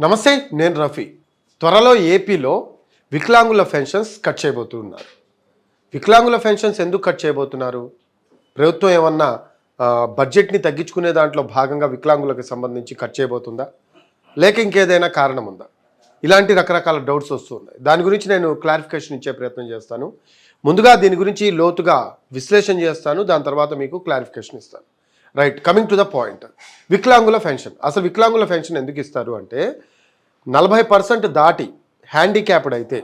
నమస్తే నేను రఫీ. త్వరలో ఏపీలో వికలాంగుల పెన్షన్స్ కట్ చేయబోతున్నారు. వికలాంగుల పెన్షన్స్ ఎందుకు కట్ చేయబోతున్నారు? ప్రభుత్వం ఏమన్నా బడ్జెట్ని తగ్గించుకునే దాంట్లో భాగంగా వికలాంగులకు సంబంధించి కట్ చేయబోతుందా? లేక ఇంకేదైనా కారణం ఉందా ఇలాంటి రకరకాల డౌట్స్ వస్తున్నాయి. దాని గురించి నేను క్లారిఫికేషన్ ఇచ్చే ప్రయత్నం చేస్తాను. ముందుగా దీని గురించి లోతుగా విశ్లేషణ చేస్తాను. దాని తర్వాత మీకు క్లారిఫికేషన్ ఇస్తాను. Right coming to the point వికలాంగుల పెన్షన్. అసలు వికలాంగుల పెన్షన్ ఎందుకు ఇస్తారు అంటే నలభై పర్సెంట్ దాటి హ్యాండిక్యాప్డ్ అయితే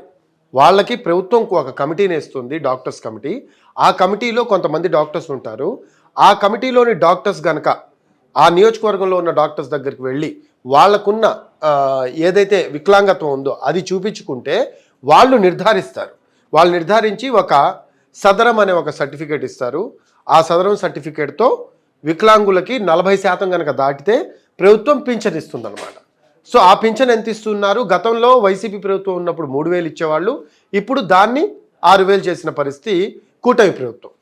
వాళ్ళకి ప్రభుత్వం ఒక కమిటీని ఇస్తుంది డాక్టర్స్ కమిటీ. ఆ కమిటీలో కొంతమంది డాక్టర్స్ ఉంటారు. ఆ కమిటీలోని డాక్టర్స్ గనక ఆ నియోజకవర్గంలో ఉన్న డాక్టర్స్ దగ్గరికి వెళ్ళి వాళ్ళకున్న ఏదైతే వికలాంగత్వం ఉందో అది చూపించుకుంటే వాళ్ళు నిర్ధారిస్తారు. వాళ్ళు నిర్ధారించి ఒక సదరం అనే ఒక సర్టిఫికేట్ ఇస్తారు. ఆ సదరం సర్టిఫికేట్తో వికలాంగులకి నలభై శాతం కనుక దాటితే ప్రభుత్వం పింఛన్ ఇస్తుంది అనమాట సో ఆ పింఛన్ ఎంత ఇస్తున్నారు? గతంలో వైసీపీ ప్రభుత్వం ఉన్నప్పుడు మూడు వేలు ఇచ్చేవాళ్ళు ఇప్పుడు దాన్ని ఆరు వేలు చేసిన పరిస్థితి కూటమి ప్రభుత్వం.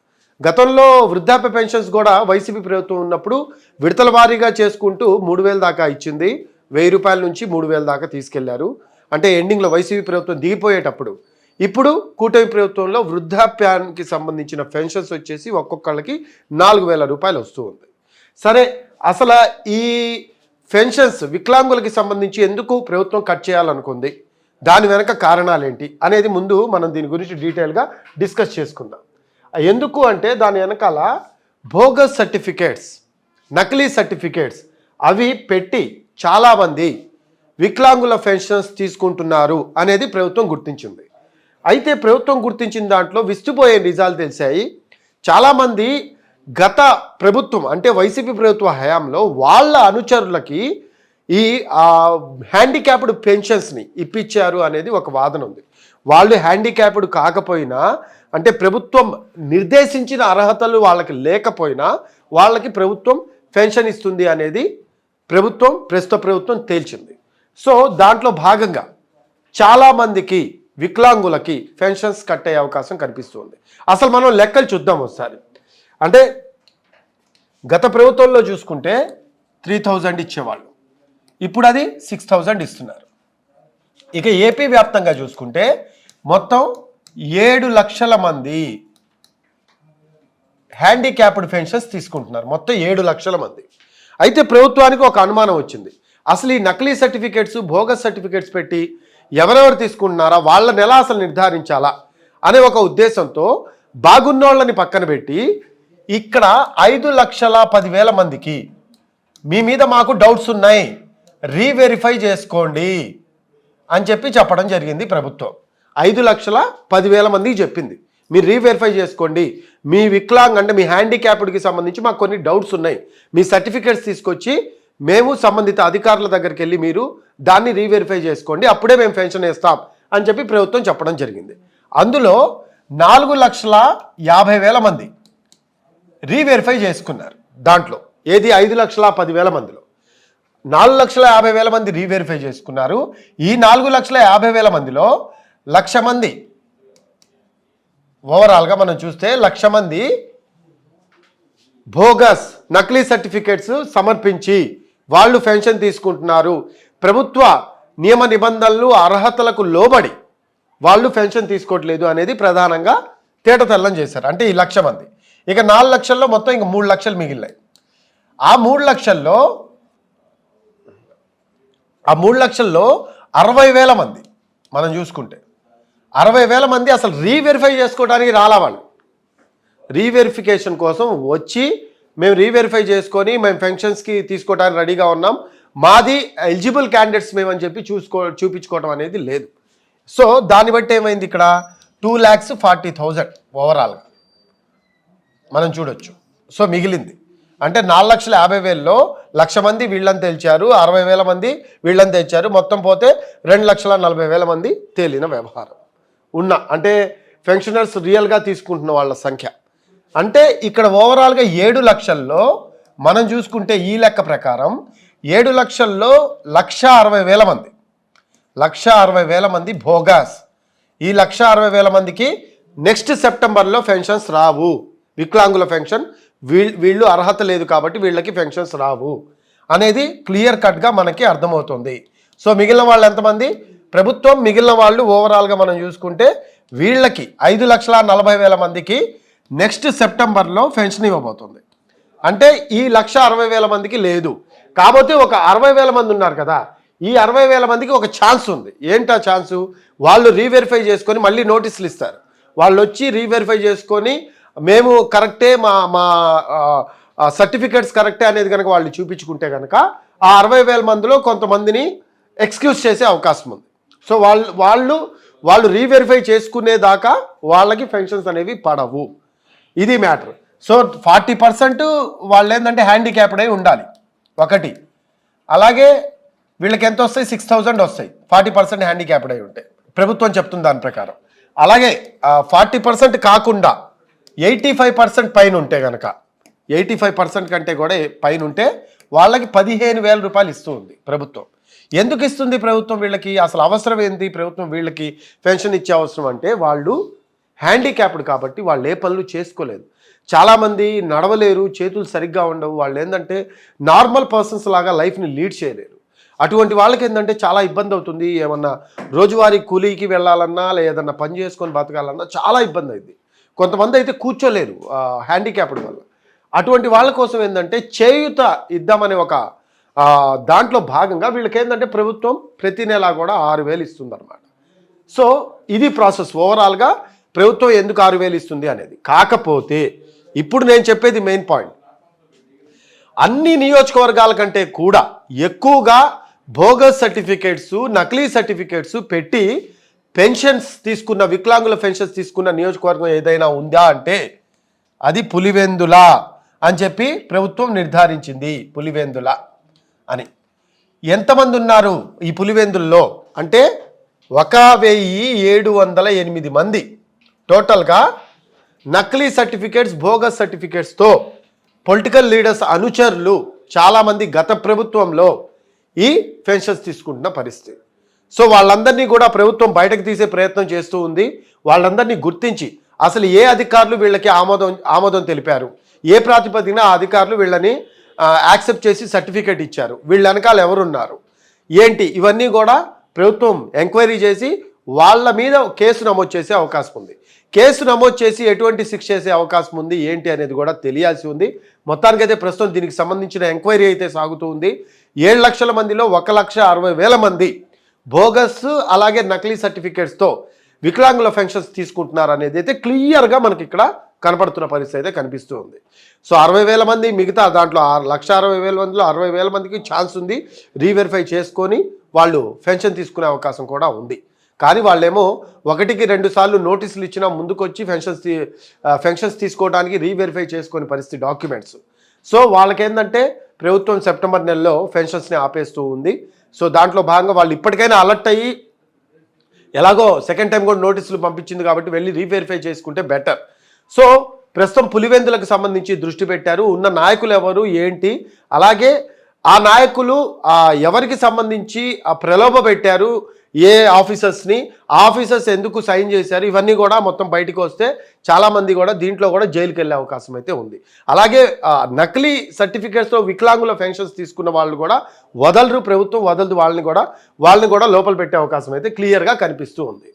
గతంలో వృద్ధాప్య పెన్షన్స్ కూడా వైసీపీ ప్రభుత్వం ఉన్నప్పుడు విడతల వారీగా చేసుకుంటూ మూడు వేల దాకా ఇచ్చింది. వెయ్యి రూపాయల నుంచి మూడు వేల దాకా తీసుకెళ్ళారు. అంటే ఎండింగ్లో వైసీపీ ప్రభుత్వం దిగిపోయేటప్పుడు ఇప్పుడు కూటమి ప్రభుత్వంలో వృద్ధాప్యానికి సంబంధించిన పెన్షన్స్ వచ్చేసి ఒక్కొక్కళ్ళకి నాలుగు వేల రూపాయలు వస్తూ ఉంది. సరే అసలు ఈ పెన్షన్స్ వికలాంగులకి సంబంధించి ఎందుకు ప్రభుత్వం కట్ చేయాలనుకుంది? దాని వెనక కారణాలేంటి? అనేది ముందు మనం దీని గురించి డీటెయిల్గా డిస్కస్ చేసుకుందాం. ఎందుకు అంటే దాని వెనకాల భోగస్ సర్టిఫికేట్స్ నకిలీ సర్టిఫికేట్స్ అవి పెట్టి చాలామంది వికలాంగుల పెన్షన్స్ తీసుకుంటున్నారు అనేది ప్రభుత్వం గుర్తించింది. అయితే ప్రభుత్వం గుర్తించిన దాంట్లో విస్తుపోయే నిజాలు తెలిసాయి. చాలామంది గత ప్రభుత్వం అంటే వైసీపీ ప్రభుత్వ హయాంలో వాళ్ళ అనుచరులకి ఈ హ్యాండిక్యాప్డ్ పెన్షన్స్ని ఇప్పించారు అనేది ఒక వాదన ఉంది. వాళ్ళు హ్యాండిక్యాప్డ్ కాకపోయినా అంటే ప్రభుత్వం నిర్దేశించిన అర్హతలు వాళ్ళకి లేకపోయినా వాళ్ళకి ప్రభుత్వం పెన్షన్ ఇస్తుంది అనేది ప్రభుత్వం ప్రస్తుత ప్రభుత్వం తేల్చింది. సో దాంట్లో భాగంగా చాలామందికి వికలాంగులకి పెన్షన్స్ కట్ అయ్యే అవకాశం కనిపిస్తుంది. అసలు మనం లెక్కలు చూద్దాం ఒకసారి. అంటే గత ప్రభుత్వంలో చూసుకుంటే త్రీ థౌజండ్ ఇచ్చేవాళ్ళు. ఇప్పుడు అది సిక్స్ థౌజండ్ ఇస్తున్నారు. ఇక ఏపీ వ్యాప్తంగా చూసుకుంటే మొత్తం ఏడు లక్షల మంది హ్యాండిక్యాప్డ్ పెన్షన్స్ తీసుకుంటున్నారు. మొత్తం ఏడు లక్షల మంది. అయితే ప్రభుత్వానికి ఒక అనుమానం వచ్చింది. అసలు ఈ నకిలీ సర్టిఫికేట్స్ బోగస్ సర్టిఫికేట్స్ పెట్టి ఎవరెవరు తీసుకుంటున్నారా వాళ్ళని ఎలా అసలు నిర్ధారించాలా అనే ఒక ఉద్దేశంతో బాగున్నోళ్ళని పక్కన పెట్టి ఇక్కడ ఐదు లక్షల పదివేల మందికి మీ మీద మాకు డౌట్స్ ఉన్నాయి రీవెరిఫై చేసుకోండి అని చెప్పి చెప్పడం జరిగింది ప్రభుత్వం. ఐదు లక్షల పదివేల మందికి చెప్పింది. మీరు రీవెరిఫై చేసుకోండి. మీ వికలాంగ్ అంటే మీ హ్యాండిక్యాప్డ్కి సంబంధించి మాకు కొన్ని డౌట్స్ ఉన్నాయి. మీ సర్టిఫికేట్స్ తీసుకొచ్చి మేము సంబంధిత అధికారుల దగ్గరికి వెళ్ళి మీరు దాన్ని రీవెరిఫై చేసుకోండి అప్పుడే మేము పెన్షన్ ఇస్తాం అని చెప్పి ప్రభుత్వం చెప్పడం జరిగింది. అందులో నాలుగు లక్షల యాభై వేల మంది రీవెరిఫై చేసుకున్నారు దాంట్లో. ఏది ఐదు లక్షల పదివేల మందిలో. నాలుగు లక్షల యాభై వేల మంది రీవెరిఫై చేసుకున్నారు. ఈ నాలుగు లక్షల యాభై వేల మందిలో లక్ష మంది ఓవరాల్గా మనం చూస్తే లక్ష మంది భోగస్ నకిలీ సర్టిఫికేట్స్ సమర్పించి వాళ్ళు పెన్షన్ తీసుకుంటున్నారు. ప్రభుత్వ నియమ నిబంధనలు అర్హతలకు లోబడి వాళ్ళు పెన్షన్ తీసుకోవట్లేదు అనేది ప్రధానంగా తేటతెల్లం చేశారు. అంటే ఈ లక్ష మంది. ఇక నాలుగు లక్షల్లో మొత్తం ఇంక మూడు లక్షలు మిగిలినాయి. ఆ మూడు లక్షల్లో ఆ మూడు లక్షల్లో అరవై వేల మంది మనం చూసుకుంటే. అరవై వేల మంది అసలు రీవెరిఫై చేసుకోవడానికి రాలా వాళ్ళు. రీవెరిఫికేషన్ కోసం వచ్చి మేము రీవెరిఫై చేసుకొని మేము పెన్షన్స్కి తీసుకోవడానికి రెడీగా ఉన్నాం. మాది ఎలిజిబుల్ క్యాండిడేట్స్ మేమని చెప్పి చూసుకో చూపించుకోవడం అనేది లేదు. సో దాన్ని బట్టి ఏమైంది ఇక్కడ? టూ ల్యాక్స్ ఫార్టీ థౌజండ్ ఓవరాల్గా మనం చూడొచ్చు. సో మిగిలింది. అంటే నాలుగు లక్షల యాభై వేలలో లక్ష మంది వీళ్ళని తేల్చారు అరవై వేల మంది వీళ్ళని తెచ్చారు మొత్తం పోతే రెండు లక్షల నలభై వేల మంది తేలిన వ్యవహారం. ఉన్న అంటే పెన్షనర్స్ రియల్గా తీసుకుంటున్న వాళ్ళ సంఖ్య. అంటే ఇక్కడ ఓవరాల్గా ఏడు లక్షల్లో మనం చూసుకుంటే ఈ లెక్క ప్రకారం ఏడు లక్షల్లో లక్ష అరవై వేల మంది. లక్ష అరవై వేల మంది భోగాస్ ఈ లక్ష అరవై వేల మందికి నెక్స్ట్ సెప్టెంబర్లో పెన్షన్స్ రావు. వికలాంగుల పెన్షన్ వీళ్ళు వీళ్ళు అర్హత లేదు కాబట్టి వీళ్ళకి పెన్షన్స్ రావు అనేది క్లియర్ కట్గా మనకి అర్థమవుతుంది. సో మిగిలిన వాళ్ళు ఎంతమంది? ప్రభుత్వం మిగిలిన వాళ్ళు ఓవరాల్గా మనం చూసుకుంటే వీళ్ళకి ఐదు లక్షల నలభై వేల మందికి నెక్స్ట్ సెప్టెంబర్లో పెన్షన్ ఇవ్వబోతుంది. అంటే ఈ లక్ష అరవై వేల మందికి లేదు. కాకపోతే ఒక అరవై వేల మంది ఉన్నారు కదా ఈ అరవై వేల మందికి ఒక ఛాన్స్ ఉంది. ఏంటా ఛాన్సు? వాళ్ళు రీవెరిఫై చేసుకొని మళ్ళీ నోటీసులు ఇస్తారు. వాళ్ళు వచ్చి రీవెరిఫై చేసుకొని మేము కరెక్టే మా మా సర్టిఫికేట్స్ కరెక్టే అనేది కనుక వాళ్ళు చూపించుకుంటే కనుక ఆ అరవై వేల మందిలో కొంతమందిని ఎక్స్క్యూజ్ చేసే అవకాశం ఉంది. సో వాళ్ళు వాళ్ళు వాళ్ళు రీవెరిఫై చేసుకునేదాకా వాళ్ళకి పెన్షన్స్ అనేవి పడవు. ఇది మ్యాటర్. సో ఫార్టీ పర్సెంట్ వాళ్ళు ఏంటంటే హ్యాండిక్యాప్డ్ అయి ఉండాలి. ఒకటి. అలాగే వీళ్ళకి ఎంత వస్తాయి? సిక్స్ థౌజండ్ వస్తాయి. ఫార్టీ పర్సెంట్ హ్యాండిక్యాప్డ్ అయి ఉంటాయి ప్రభుత్వం చెప్తుంది దాని ప్రకారం. అలాగే ఫార్టీ పర్సెంట్ కాకుండా ఎయిటీ ఫైవ్ పర్సెంట్ పైన ఉంటే కనుక ఎయిటీ ఫైవ్ పర్సెంట్ కంటే కూడా పైన ఉంటే వాళ్ళకి పదిహేను వేల రూపాయలు ఇస్తూ ఉంది ప్రభుత్వం. ఎందుకు ఇస్తుంది ప్రభుత్వం వీళ్ళకి? అసలు అవసరం ఏంది? ప్రభుత్వం వీళ్ళకి పెన్షన్ ఇచ్చే అవసరం అంటే వాళ్ళు హ్యాండిక్యాప్డ్ కాబట్టి వాళ్ళు ఏ పనులు చేసుకోలేదు. చాలామంది నడవలేరు చేతులు సరిగ్గా ఉండవు. వాళ్ళు ఏంటంటే నార్మల్ పర్సన్స్ లాగా లైఫ్ని లీడ్ చేయలేరు. అటువంటి వాళ్ళకి ఏంటంటే చాలా ఇబ్బంది అవుతుంది. ఏమన్నా రోజువారీ కూలీకి వెళ్ళాలన్నా లేదన్నా పని చేసుకొని బతకాలన్నా చాలా ఇబ్బంది అయింది. కొంతమంది అయితే కూర్చోలేరు హ్యాండిక్యాప్డ్ వల్ల. అటువంటి వాళ్ళ కోసం ఏంటంటే చేయుత ఇద్దామనే ఒక దాంట్లో భాగంగా వీళ్ళకి ఏంటంటే ప్రభుత్వం ప్రతి నెలా కూడా ఆరు వేలు ఇస్తుంది సో ఇది ప్రాసెస్. ఓవరాల్గా ప్రభుత్వం ఎందుకు ఆరు వేలు ఇస్తుంది అనేది. కాకపోతే ఇప్పుడు నేను చెప్పేది మెయిన్ పాయింట్. అన్ని నియోజకవర్గాల కంటే కూడా ఎక్కువగా బోగస్ సర్టిఫికేట్స్ నకిలీ సర్టిఫికేట్స్ పెట్టి పెన్షన్స్ తీసుకున్న వికలాంగుల పెన్షన్స్ తీసుకున్న నియోజకవర్గం ఏదైనా ఉందా అంటే అది పులివెందుల అని చెప్పి ప్రభుత్వం నిర్ధారించింది. పులివెందుల అని. ఎంతమంది ఉన్నారు ఈ పులివెందుల్లో? అంటే ఒక వెయ్యి ఏడు వందల ఎనిమిది మంది. టోటల్గా నకిలీ సర్టిఫికేట్స్ బోగస్ సర్టిఫికేట్స్తో పొలిటికల్ లీడర్స్ అనుచరులు చాలామంది గత ప్రభుత్వంలో ఈ పెన్షన్స్ తీసుకుంటున్న పరిస్థితి. సో వాళ్ళందరినీ కూడా ప్రభుత్వం బయటకు తీసే ప్రయత్నం చేస్తూ ఉంది. వాళ్ళందరినీ గుర్తించి అసలు ఏ అధికారులు వీళ్ళకి ఆమోదం ఆమోదం తెలిపారు? ఏ ప్రాతిపదికన ఆ అధికారులు వీళ్ళని యాక్సెప్ట్ చేసి సర్టిఫికేట్ ఇచ్చారు? వీళ్ళ వెనకాల ఎవరున్నారు? ఏంటి? ఇవన్నీ కూడా ప్రభుత్వం ఎంక్వైరీ చేసి వాళ్ళ మీద కేసు నమోదు చేసే అవకాశం ఉంది. కేసు నమోదు చేసి ఎటువంటి శిక్ష చేసే అవకాశం ఉంది ఏంటి అనేది కూడా తెలియాల్సి ఉంది. మొత్తానికైతే ప్రస్తుతం దీనికి సంబంధించిన ఎంక్వైరీ అయితే సాగుతూ ఉంది. ఏడు లక్షల మందిలో ఒక లక్ష అరవై వేల మంది బోగస్ అలాగే నకిలీ సర్టిఫికేట్స్తో వికలాంగుల పెన్షన్స్ తీసుకుంటున్నారు అనేది అయితే క్లియర్గా మనకి ఇక్కడ కనపడుతున్న పరిస్థితి అయితే కనిపిస్తూ ఉంది. సో అరవై వేల మంది మిగతా దాంట్లో ఆరు లక్ష అరవై వేల మందిలో అరవై వేల మందికి ఛాన్స్ ఉంది. రీవెరిఫై చేసుకొని వాళ్ళు పెన్షన్ తీసుకునే అవకాశం కూడా ఉంది. కానీ వాళ్ళేమో ఒకటికి రెండు సార్లు నోటీసులు ఇచ్చినా ముందుకొచ్చి పెన్షన్స్ తీ- పెన్షన్స్ తీసుకోవడానికి రీవెరిఫై చేసుకునే పరిస్థితి డాక్యుమెంట్స్. సో వాళ్ళకేందంటే ప్రభుత్వం సెప్టెంబర్ నెలలో పెన్షన్స్ని ఆపేస్తూ ఉంది. సో దాంట్లో భాగంగా వాళ్ళు ఇప్పటికైనా అలర్ట్ అయ్యి ఎలాగో సెకండ్ టైం కూడా నోటీసులు పంపించింది కాబట్టి వెళ్ళి రీవెరిఫై చేసుకుంటే బెటర్. సో ప్రస్తుతం పులివెందులకు సంబంధించి దృష్టి పెట్టారు. ఉన్న నాయకులు ఎవరు ఏంటి? అలాగే ఆ నాయకులు ఎవరికి సంబంధించి ఆ ప్రలోభ పెట్టారు? ఏ ఆఫీసర్స్ని ఆఫీసర్స్ ఎందుకు సైన్ చేశారు ఇవన్నీ కూడా మొత్తం బయటకు వస్తే చాలామంది కూడా దీంట్లో కూడా జైలుకి వెళ్ళే అవకాశం అయితే ఉంది. అలాగే నకిలీ సర్టిఫికేట్స్తో వికలాంగుల పెన్షన్స్ తీసుకున్న వాళ్ళు కూడా వదలరు ప్రభుత్వం వదలదు వాళ్ళని కూడా వాళ్ళని కూడా లోపల పెట్టే అవకాశం అయితే క్లియర్గా కనిపిస్తూ ఉంది.